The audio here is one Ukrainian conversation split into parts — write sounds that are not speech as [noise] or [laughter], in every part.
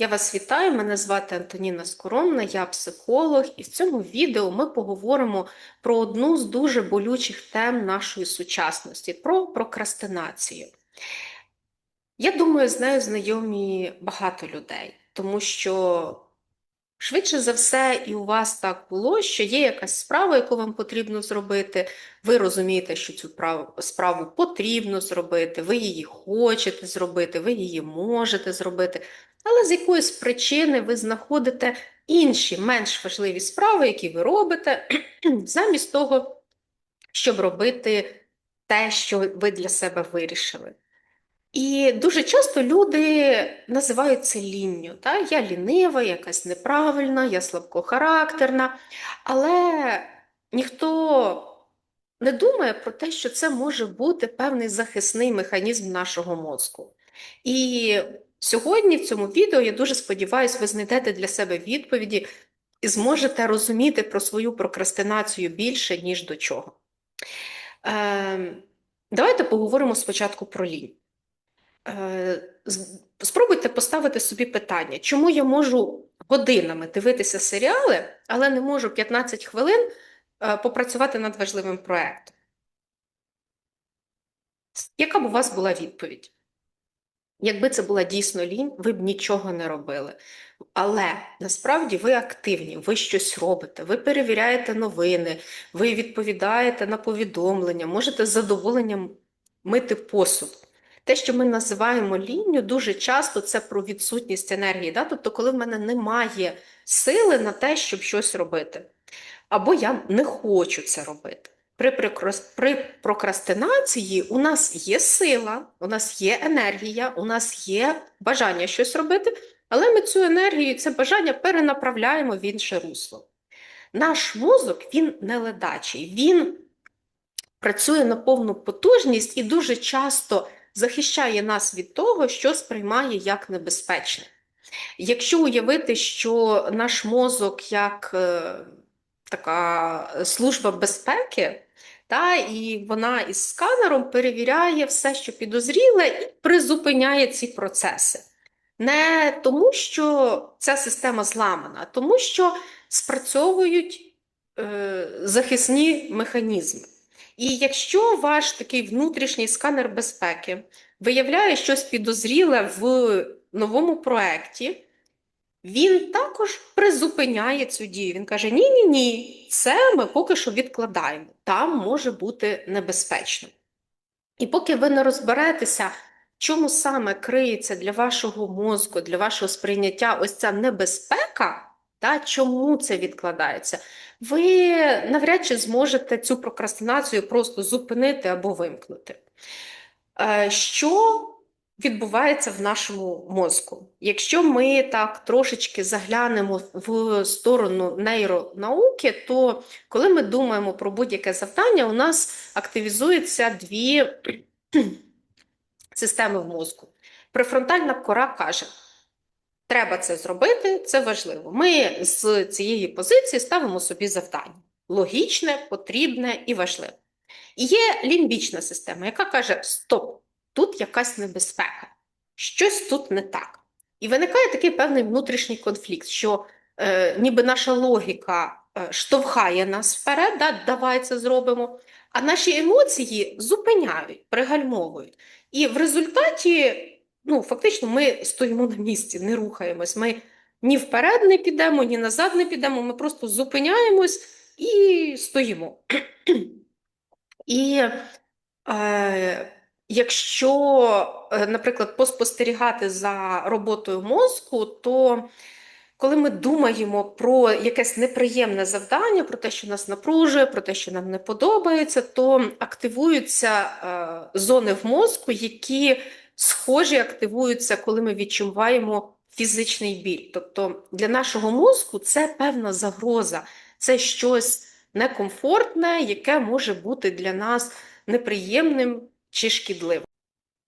Я вас вітаю, мене звати Антоніна Скоромна, я психолог, і в цьому відео ми поговоримо про одну з дуже болючих тем нашої сучасності про прокрастинацію. Я думаю, з нею знайомі багато людей, тому що швидше за все і у вас так було, що є якась справа, яку вам потрібно зробити. Ви розумієте, що цю справу потрібно зробити, ви її хочете зробити, ви її можете зробити. Але з якоїсь причини ви знаходите інші менш важливі справи, які ви робите, [clears throat] замість того, щоб робити те, що ви для себе вирішили. І дуже часто люди називають це лінню. Та? Я лінива, якась неправильна, я слабкохарактерна, але ніхто не думає про те, що це може бути певний захисний механізм нашого мозку. І сьогодні в цьому відео я дуже сподіваюся, ви знайдете для себе відповіді і зможете розуміти про свою прокрастинацію більше, ніж до чого. Ем, давайте поговоримо спочатку про лінь. Е, Спробуйте поставити собі питання, чому я можу годинами дивитися серіали, але не можу 15 хвилин е, попрацювати над важливим проєктом? Яка б у вас була відповідь? Якби це була дійсно лінь, ви б нічого не робили. Але насправді ви активні, ви щось робите, ви перевіряєте новини, ви відповідаєте на повідомлення, можете з задоволенням мити посуд. Те, що ми називаємо лінню, дуже часто це про відсутність енергії. Да? Тобто, коли в мене немає сили на те, щоб щось робити, або я не хочу це робити. При, прокрастинації у нас є сила, у нас є енергія, у нас є бажання щось робити, але ми цю енергію, це бажання перенаправляємо в інше русло. Наш мозок він не ледачий, він працює на повну потужність і дуже часто захищає нас від того, що сприймає як небезпечне. Якщо уявити, що наш мозок як е, така служба безпеки, та, і вона із сканером перевіряє все, що підозріле, і призупиняє ці процеси. Не тому, що ця система зламана, а тому, що спрацьовують е, захисні механізми. І якщо ваш такий внутрішній сканер безпеки виявляє щось підозріле в новому проєкті, він також призупиняє цю дію. Він каже: Ні, ні, ні, це ми поки що відкладаємо. Там може бути небезпечно. І поки ви не розберетеся, чому саме криється для вашого мозку, для вашого сприйняття ось ця небезпека, та, чому це відкладається, ви навряд чи зможете цю прокрастинацію просто зупинити або вимкнути. Е, Що відбувається в нашому мозку? Якщо ми так трошечки заглянемо в сторону нейронауки, то коли ми думаємо про будь-яке завдання, у нас активізуються дві [clears throat] системи в мозку. Префронтальна кора каже: треба це зробити, це важливо. Ми з цієї позиції ставимо собі завдання: логічне, потрібне і важливе. І є лімбічна система, яка каже: Стоп, тут якась небезпека, щось тут не так. І виникає такий певний внутрішній конфлікт, що е, ніби наша логіка е, штовхає нас вперед, да, давай це зробимо, а наші емоції зупиняють, пригальмовують. І в результаті, ну, фактично, ми стоїмо на місці, не рухаємось. Ми ні вперед не підемо, ні назад не підемо, ми просто зупиняємось і стоїмо. [clears throat] І е, якщо, е, наприклад, поспостерігати за роботою мозку, то коли ми думаємо про якесь неприємне завдання, про те, що нас напружує, про те, що нам не подобається, то активуються е, зони в мозку, які схожі активуються, коли ми відчуваємо фізичний біль. Тобто для нашого мозку це певна загроза, це щось некомфортне, яке може бути для нас неприємним чи шкідливим.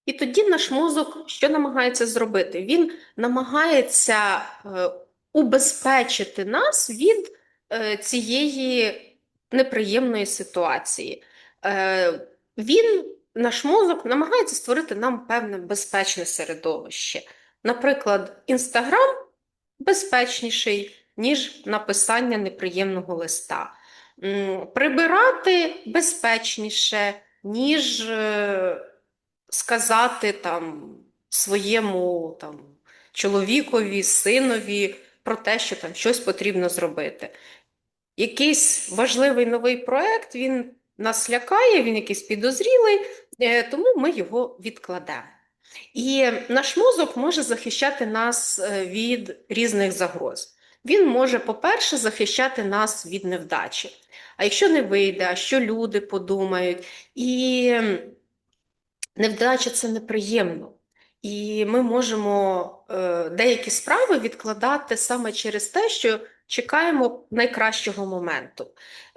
І тоді наш мозок що намагається зробити? Він намагається е, убезпечити нас від е, цієї неприємної ситуації. Е, він, наш мозок, намагається створити нам певне безпечне середовище. Наприклад, Інстаграм безпечніший, ніж написання неприємного листа. Прибирати безпечніше, ніж е, сказати там своєму там, чоловікові, синові про те, що там щось потрібно зробити. Якийсь важливий новий проект, він нас лякає, він якийсь підозрілий, е, тому ми його відкладемо. І наш мозок може захищати нас е, від різних загроз. Він може, по-перше, захищати нас від невдачі. А якщо не вийде, а що люди подумають, і невдача це неприємно. І ми можемо е, деякі справи відкладати саме через те, що чекаємо найкращого моменту.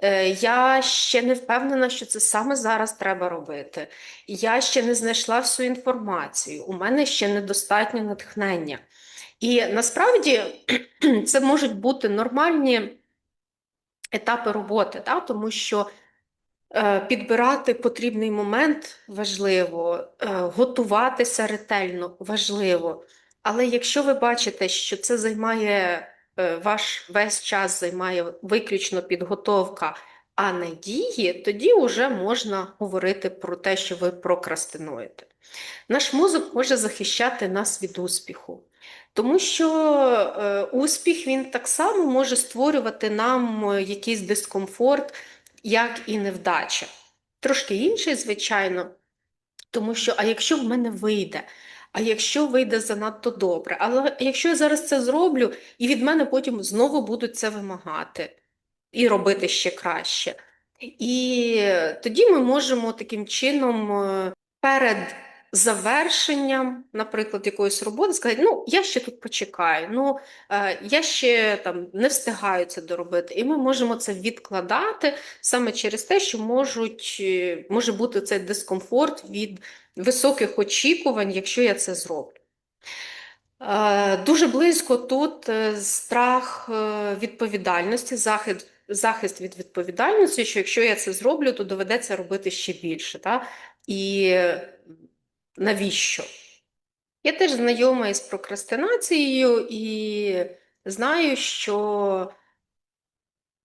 Е, я ще не впевнена, що це саме зараз треба робити. Я ще не знайшла всю інформацію, у мене ще недостатньо натхнення. І насправді [clears throat] це можуть бути нормальні етапи роботи, да? тому що е, підбирати потрібний момент важливо, е, готуватися ретельно важливо. Але якщо ви бачите, що це займає е, ваш весь час займає виключно підготовка, а не дії, тоді вже можна говорити про те, що ви прокрастинуєте. Наш мозок може захищати нас від успіху. Тому що е, успіх він так само може створювати нам е, якийсь дискомфорт, як і невдача. Трошки інший, звичайно, тому що, а якщо в мене вийде, а якщо вийде занадто добре, але якщо я зараз це зроблю, і від мене потім знову будуть це вимагати і робити ще краще. І тоді ми можемо таким чином е, перед завершенням, наприклад, якоїсь роботи, сказати, ну, я ще тут почекаю, ну, е, я ще там не встигаю це доробити. І ми можемо це відкладати саме через те, що можуть, е, може бути цей дискомфорт від високих очікувань, якщо я це зроблю. Е, Дуже близько тут страх відповідальності, захист, захист від відповідальності, що якщо я це зроблю, то доведеться робити ще більше. Та? І навіщо? Я теж знайома із прокрастинацією і знаю, що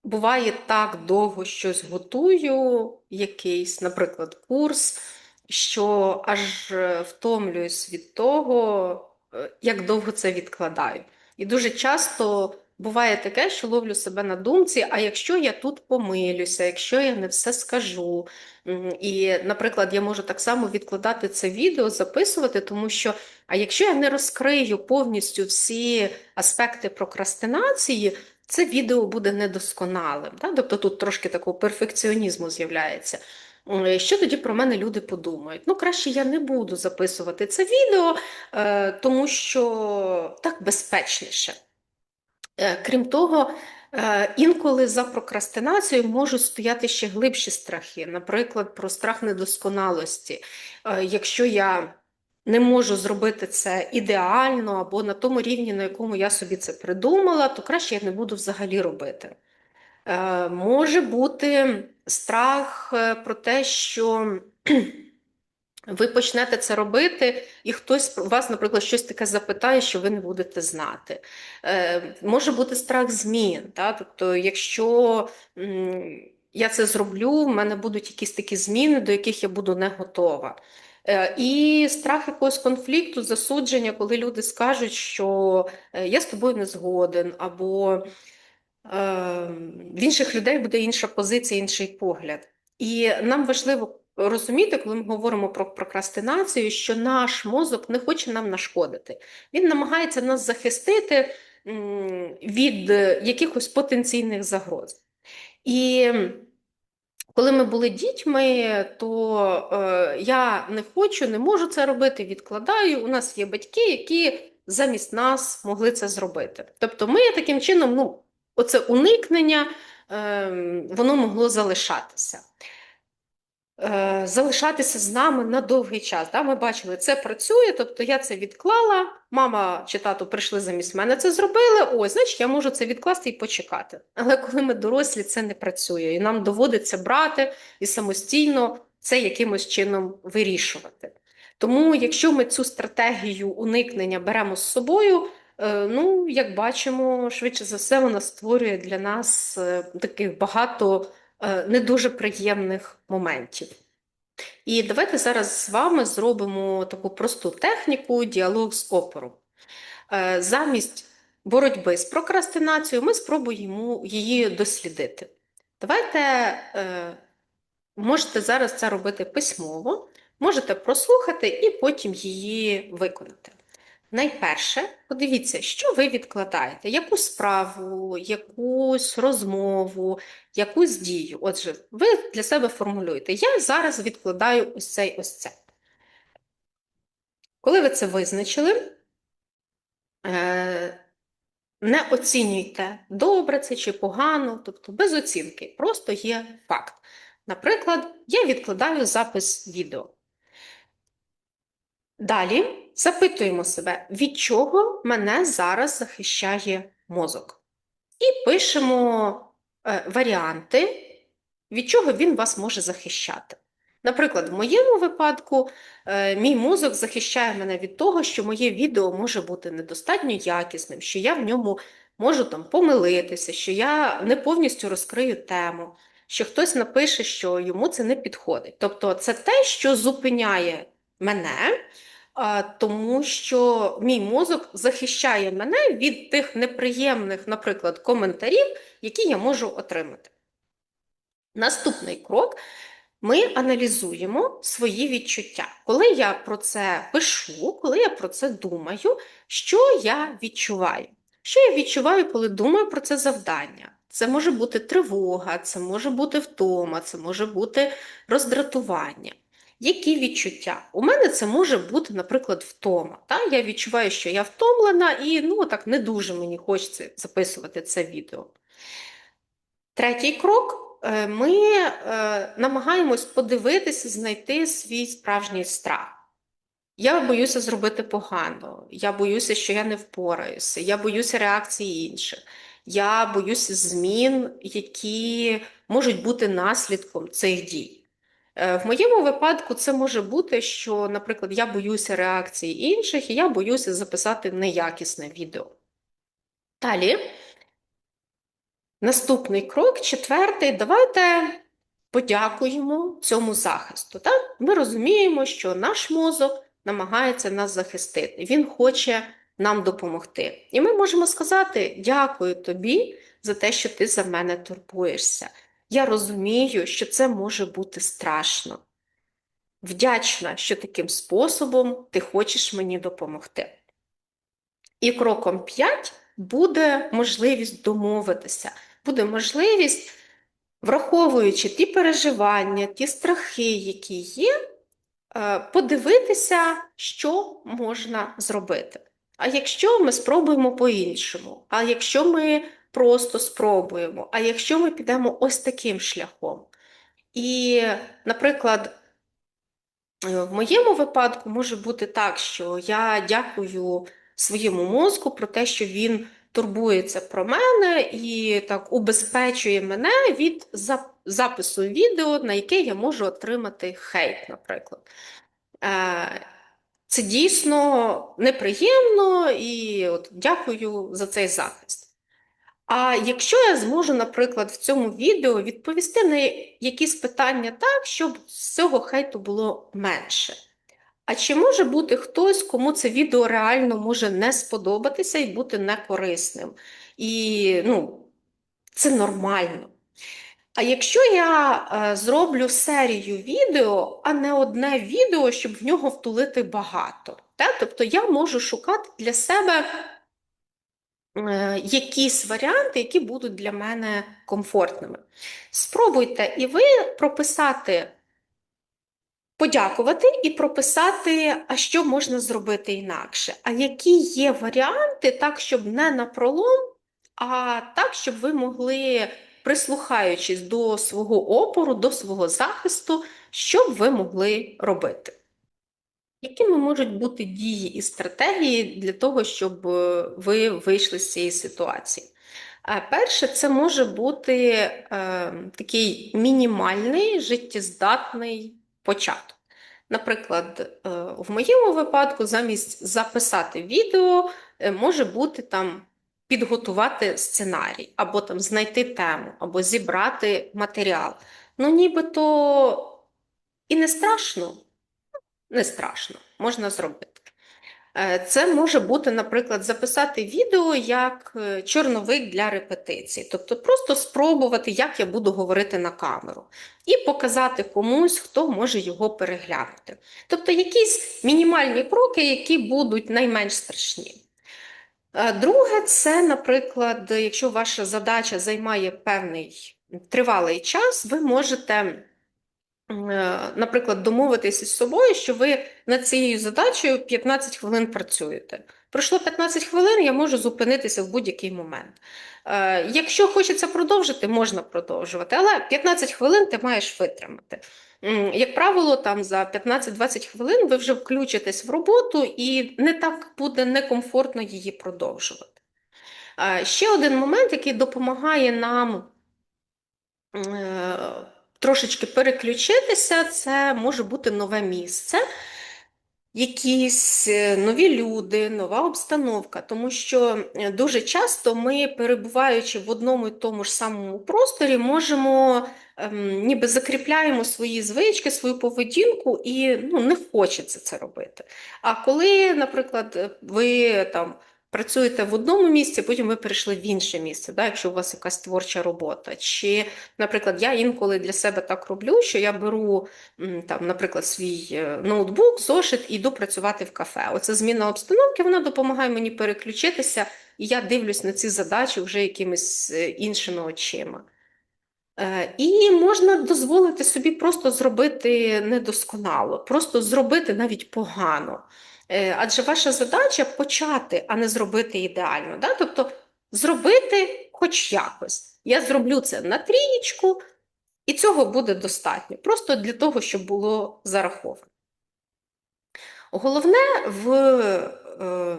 буває так довго щось готую, якийсь, наприклад, курс, що аж е, втомлююсь від того, е, як довго це відкладаю. І дуже часто буває таке, що ловлю себе на думці, а якщо я тут помилюся, якщо я не все скажу. І, наприклад, я можу так само відкладати це відео, записувати, тому що, а якщо я не розкрию повністю всі аспекти прокрастинації, це відео буде недосконалим. Да? Тобто тут трошки такого перфекціонізму з'являється. Що тоді про мене люди подумають? Ну, краще я не буду записувати це відео, е, тому що так безпечніше. Е, Крім того, е, інколи за прокрастинацією можуть стояти ще глибші страхи, наприклад, про страх недосконалості. Е, Якщо я не можу зробити це ідеально або на тому рівні, на якому я собі це придумала, то краще я не буду взагалі робити. Може бути страх про те, що ви почнете це робити, і хтось вас, наприклад, щось таке запитає, що ви не будете знати. Е, Може бути страх змін. Та? Тобто, якщо м, я це зроблю, в мене будуть якісь такі зміни, до яких я буду не готова. Е, І страх якогось конфлікту, засудження, коли люди скажуть, що е, я з тобою не згоден, або е, в інших людей буде інша позиція, інший погляд. І нам важливо розуміти, коли ми говоримо про прокрастинацію, що наш мозок не хоче нам нашкодити. Він намагається нас захистити від якихось потенційних загроз. І коли ми були дітьми, то е, я не хочу, не можу це робити, відкладаю. У нас є батьки, які замість нас могли це зробити. Тобто, ми таким чином, ну, оце уникнення, е, воно могло залишатися. Е, залишатися з нами на довгий час. Да? Ми бачили, це працює, тобто я це відклала, мама чи тато прийшли замість мене це зробили, ось, значить, я можу це відкласти і почекати. Але коли ми дорослі, це не працює, і нам доводиться брати і самостійно це якимось чином вирішувати. Тому, якщо ми цю стратегію уникнення беремо з собою, Е, Ну, як бачимо, швидше за все, вона створює для нас е, таких багато не дуже приємних моментів. І давайте зараз з вами зробимо таку просту техніку діалог з опором. Е, Замість боротьби з прокрастинацією ми спробуємо її дослідити. Давайте е, можете зараз це робити письмово, можете прослухати і потім її виконати. Найперше, подивіться, що ви відкладаєте, яку справу, якусь розмову, якусь дію. Отже, ви для себе формулюєте: я зараз відкладаю ось це ось це. Коли ви це визначили, е, не оцінюйте, добре це чи погано, тобто без оцінки, просто є факт. Наприклад, я відкладаю запис відео. Далі запитуємо себе, від чого мене зараз захищає мозок. І пишемо е, варіанти, від чого він вас може захищати. Наприклад, в моєму випадку е, мій мозок захищає мене від того, що моє відео може бути недостатньо якісним, що я в ньому можу там помилитися, що я не повністю розкрию тему, що хтось напише, що йому це не підходить. Тобто, це те, що зупиняє мене тому що мій мозок захищає мене від тих неприємних, наприклад, коментарів, які я можу отримати. Наступний крок. Ми аналізуємо свої відчуття. Коли я про це пишу, коли я про це думаю, що я відчуваю? Що я відчуваю, коли думаю про це завдання? Це може бути тривога, це може бути втома, це може бути роздратування. Які відчуття? У мене це може бути, наприклад, втома. Та? Я відчуваю, що я втомлена, і ну, так не дуже мені хочеться записувати це відео. Третій крок е, ми е, намагаємось подивитися, знайти свій справжній страх. Я боюся зробити погано, я боюся, що я не впораюся, я боюся реакції інших, я боюся змін, які можуть бути наслідком цих дій. Е, в моєму випадку це може бути, що, наприклад, я боюся реакції інших, і я боюся записати неякісне відео. Далі, наступний крок, четвертий, давайте подякуємо цьому захисту. Так? Ми розуміємо, що наш мозок намагається нас захистити, він хоче нам допомогти. І ми можемо сказати: дякую тобі за те, що ти за мене турбуєшся. Я розумію, що це може бути страшно. Вдячна, що таким способом ти хочеш мені допомогти. І кроком 5 буде можливість домовитися, буде можливість, враховуючи ті переживання, ті страхи, які є, е, подивитися, що можна зробити. А якщо ми спробуємо по-іншому, а якщо ми просто спробуємо. А якщо ми підемо ось таким шляхом. І, наприклад, е, в моєму випадку може бути так, що я дякую своєму мозку про те, що він турбується про мене і так убезпечує мене від запису відео, на яке я можу отримати хейт, наприклад. Е, це дійсно неприємно і от дякую за цей захист. А якщо я зможу, наприклад, в цьому відео відповісти на якісь питання так, щоб з цього хейту було менше. А чи може бути хтось, кому це відео реально може не сподобатися і бути некорисним? І ну, це нормально. А якщо я е, зроблю серію відео, а не одне відео, щоб в нього втулити багато, так? тобто я можу шукати для себе якісь варіанти, які будуть для мене комфортними. Спробуйте і ви прописати, подякувати і прописати, а що можна зробити інакше. А які є варіанти, так, щоб не на пролом, а так, щоб ви могли, прислухаючись до свого опору, до свого захисту, що б ви могли робити. Якими можуть бути дії і стратегії для того, щоб е, ви вийшли з цієї ситуації? Перше, це може бути е, такий мінімальний життєздатний початок. Наприклад, е, в моєму випадку, замість записати відео, е, може бути там підготувати сценарій, або там знайти тему, або зібрати матеріал. Ну, нібито і не страшно, не страшно, можна зробити. Е, Це може бути, наприклад, записати відео як е, чорновик для репетиції, тобто просто спробувати, як я буду говорити на камеру, і показати комусь, хто може його переглянути. Тобто якісь мінімальні кроки, які будуть найменш страшні. Е, Друге, це, наприклад, якщо ваша задача займає певний тривалий час, ви можете, наприклад, домовитися з собою, що ви над цією задачею 15 хвилин працюєте. Пройшло 15 хвилин, я можу зупинитися в будь-який момент. Е, Якщо хочеться продовжити, можна продовжувати, але 15 хвилин ти маєш витримати. Як правило, там за 15-20 хвилин ви вже включитесь в роботу і не так буде некомфортно її продовжувати. Е, Ще один момент, який допомагає нам е, трошечки переключитися, це може бути нове місце, якісь е, нові люди, нова обстановка, тому що е, дуже часто ми, перебуваючи в одному і тому ж самому просторі, можемо ем, ніби закріпляємо свої звички, свою поведінку, і ну, не хочеться це робити. А коли, наприклад, ви там працюєте в одному місці, потім ви перейшли в інше місце, да, якщо у вас якась творча робота. Чи, наприклад, я інколи для себе так роблю, що я беру там, наприклад, свій е, ноутбук, зошит і йду працювати в кафе. Оце зміна обстановки, вона допомагає мені переключитися, і я дивлюсь на ці задачі вже якимись е, іншими очима. Е, І можна дозволити собі просто зробити недосконало, просто зробити навіть погано. Е, Адже ваша задача почати, а не зробити ідеально. Да? Тобто зробити хоч якось. Я зроблю це на трієчку, і цього буде достатньо. Просто для того, щоб було зараховано. Головне в, е,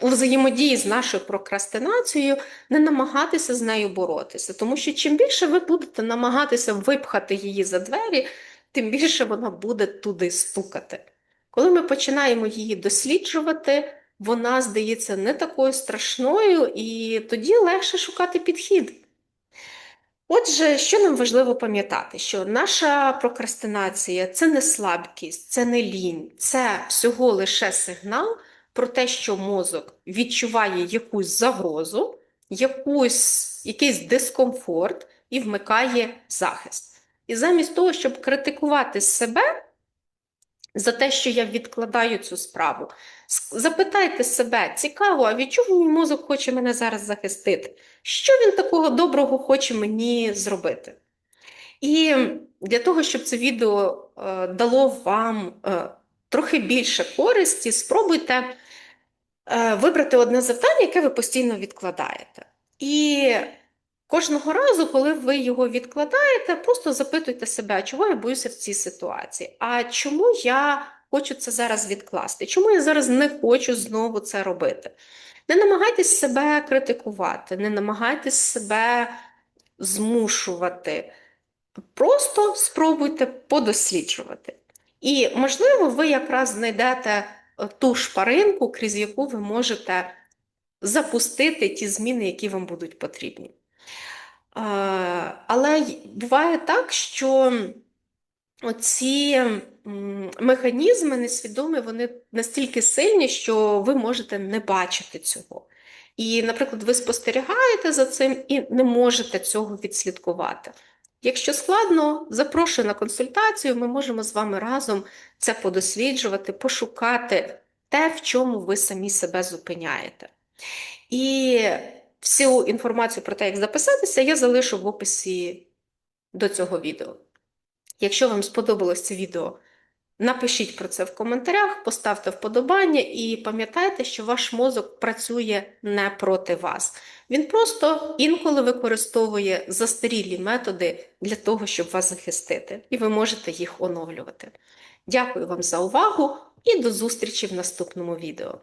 у взаємодії з нашою прокрастинацією не намагатися з нею боротися, тому що чим більше ви будете намагатися випхати її за двері, тим більше вона буде туди стукати. Коли ми починаємо її досліджувати, вона здається не такою страшною, і тоді легше шукати підхід. Отже, що нам важливо пам'ятати, що наша прокрастинація це не слабкість, це не лінь, це всього лише сигнал про те, що мозок відчуває якусь загрозу, якусь, якийсь дискомфорт і вмикає захист. І замість того, щоб критикувати себе за те, що я відкладаю цю справу, запитайте себе, цікаво, а від чого мій мозок хоче мене зараз захистити? Що він такого доброго хоче мені зробити? І для того, щоб це відео е, дало вам е, трохи більше користі, спробуйте е, вибрати одне завдання, яке ви постійно відкладаєте. І кожного разу, коли ви його відкладаєте, просто запитуйте себе, чого я боюся в цій ситуації? А чому я хочу це зараз відкласти? Чому я зараз не хочу знову це робити? Не намагайтесь себе критикувати, не намагайтесь себе змушувати. Просто спробуйте подосліджувати. І, можливо, ви якраз знайдете е, ту шпаринку, крізь яку ви можете запустити ті зміни, які вам будуть потрібні. Е, Але буває так, що оці механізми несвідомі, вони настільки сильні, що ви можете не бачити цього. І, наприклад, ви спостерігаєте за цим і не можете цього відслідкувати. Якщо складно, запрошую на консультацію, ми можемо з вами разом це подосліджувати, пошукати те, в чому ви самі себе зупиняєте. І всю інформацію про те, як записатися, я залишу в описі до цього відео. Якщо вам сподобалось це відео, напишіть про це в коментарях, поставте вподобання і пам'ятайте, що ваш мозок працює не проти вас. Він просто інколи використовує застарілі методи для того, щоб вас захистити, і ви можете їх оновлювати. Дякую вам за увагу і до зустрічі в наступному відео.